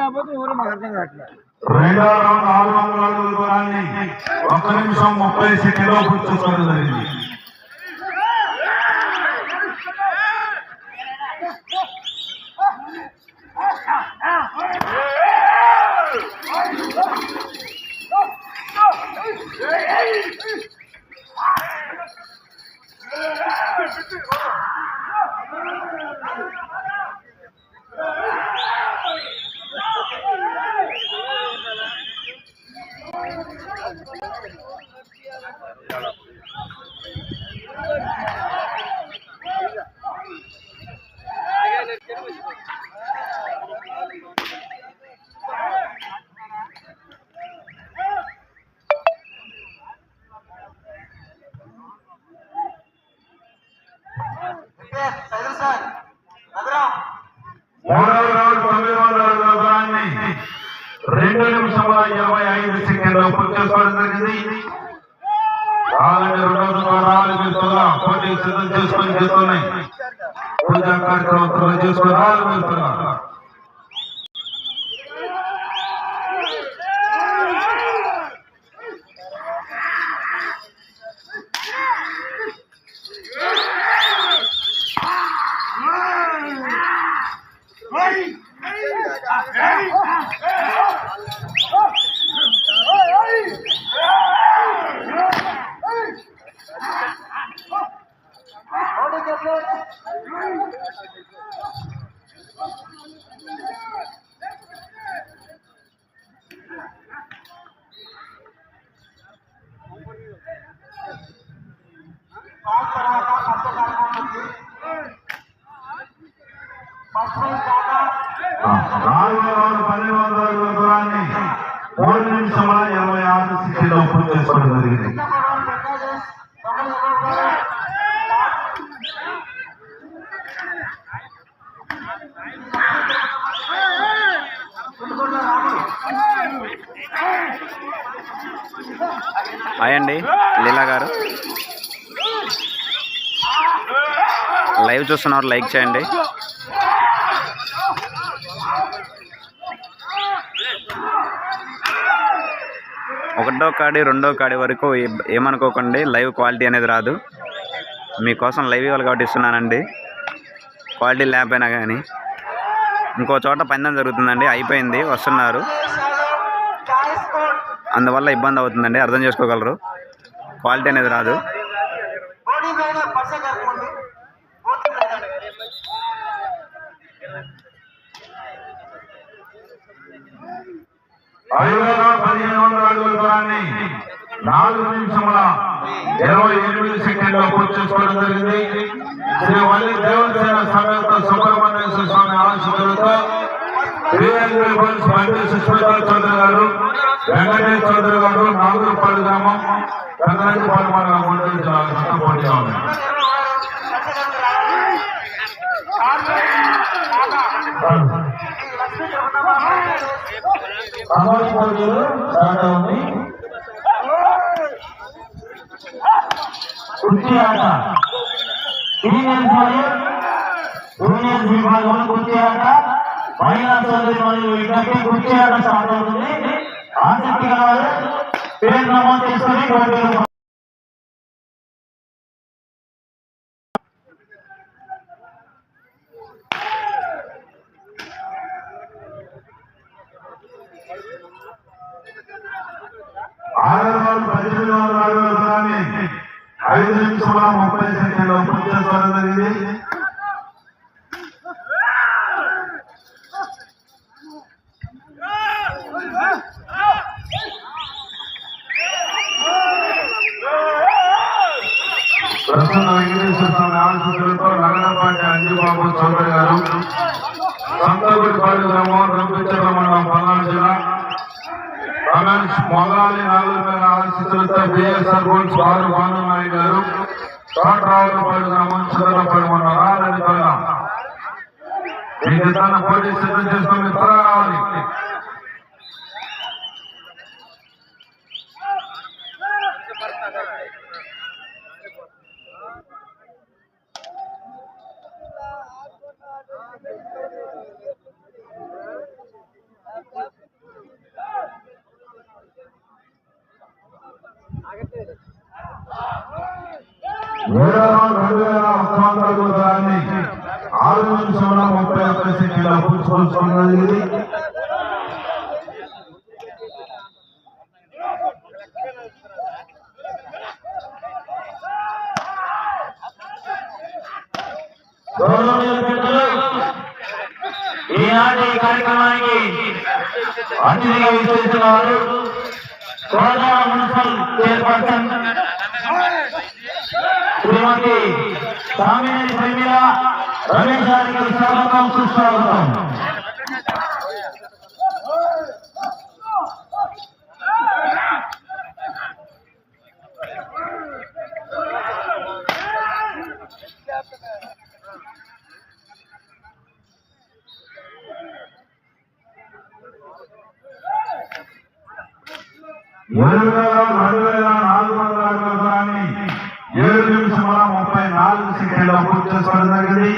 లేకపోతే ఎవరు మాకు అర్థం కావట్లేదు. రెండో రౌండ్ ఆరు వందల అడుగుల దూరాన్ని ఒక్క నిమిషం ముప్పై సెకండ్లో పూర్తి చేసుకోవడం జరిగింది. రెండు నిమిషముల ఇరవై ఐదు సెకండ్లు పూర్తి చేసుకోవడం జరిగింది కావాలంటే రెండవ దూరాలు మీరు త్వరగా పోటీ సిద్ధం చేసుకొని చేస్తున్నాయి పూజా కార్యక్రమం త్వరగా చేసుకుని రావాలి మీరు త్వరగా నాలుగో రౌండ్ పన్నెండు వందల అడుగుల దూరాన్ని మూడు నిమిషముల ఇరవై ఆరు సెకండ్లో పూర్తి చేసుకోవడం జరిగింది. హాయ్ అండి లీలా గారు. లైవ్ చూస్తున్నారు లైక్ చేయండి. ఒకటో కాడి రెండో కాడి వరకు ఏమనుకోకండి లైవ్ క్వాలిటీ అనేది రాదు. మీకోసం లైవ్ ఇవ్వాలి కాబట్టి ఇస్తున్నానండి. క్వాలిటీ లేకపోయినా కానీ ఇంకో చోట పందెం జరుగుతుందండి అయిపోయింది వస్తున్నారు. అందువల్ల ఇబ్బంది అవుతుందండి అర్థం చేసుకోగలరు. క్వాలిటీ అనేది రాదు. రౌండ్ పదిహేను వందల అడుగుల దూరాన్ని నాలుగు నిమిషముల ఇరవై ఎనిమిది సెకండ్లో పూర్తి చేసుకోవడం జరిగింది. శ్రీ వల్లి దేవసేన సమేత సుబ్రహ్మణ్యేశ్వర స్వామి ఆశీస్సులతో బిఎన్బి సుష్మిత చౌదరి గారు వెంకటేష్ చౌదరి గారు నాగులపాడు గ్రామం కంగరాజపాడు మండలం జిల్లా మొత్తం పోటీగా ఉంది అమోల్ పోటీలు స్టార్ట్ అవుతుంది కుర్చీ ఆట సీనియర్స్ మరియు జూనియర్స్ విభాగంలో కుర్చీ ఆట మహిళా సోదరి మరియు ఇద్దరికి కుర్చీ ఆట స్టార్ట్ అవుతుంది ఆసక్తి కావాలి పేరు నమోదు చేసుకుని పోటీలు పద్దెనిమిది వందల ఐదు నిమిషముల ముప్పై సెకండ్లు పూర్తి చేసుకోవడం జరిగింది. ప్రసన్న వెంకటేశ్వర స్వామి ఆశీస్సులతో నగరపాటి అంజుబాబు చౌదరి గారు గ్రామం మండలం పల్నాడు జిల్లా రమేష్ మొదలాలి నాలుగు వేల ఆశీస్సులతో బిఎస్ఆర్ బోల్స్ వారు భానునాయ్ గారు. తోటరావులపాడు గ్రామం చంద్రపాడు మండలం రాలని త్వరగా మీకు తన పోటీ సిద్ధం చేసుకుని త్వరగా రావాలి. ఏడో రెండు వేల ఒక్క వందల ఆరు నిమిషముల ముప్పై ఒక్క సెకండ్లో పూర్తి ఈనాటి ఈ కార్యక్రమానికి అతిథిగా విచ్చేసిన వారు గోదావరి మున్సిపల్ చైర్పర్సన్ శ్రీమతి సామినేని ప్రేమిల రమేష్ గారికి స్వాగతం సుస్వాగతం ఏడు వేల ఏడు నిమిషముల ముప్పై నాలుగు సెకండ్లో పూర్తి చేసుకోవడం జరిగింది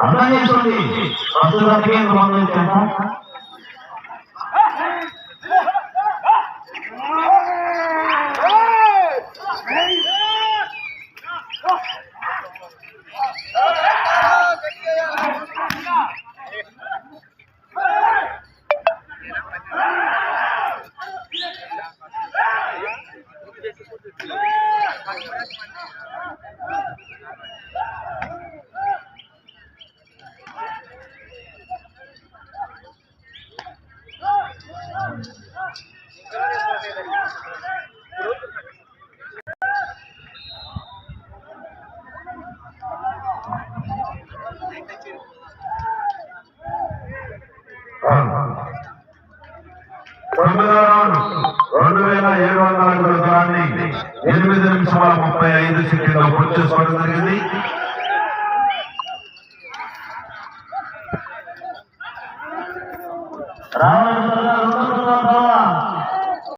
అర్థం చేసుకోండి ప్రస్తుతానికి ఎంత మంది రెండు వేల ఏడు వందల అడుగుల ఎనిమిది నిమిషాల ముప్పై ఐదు సెకండ్లో పూర్తి చేసుకోవడం జరిగింది. రామచంద్ర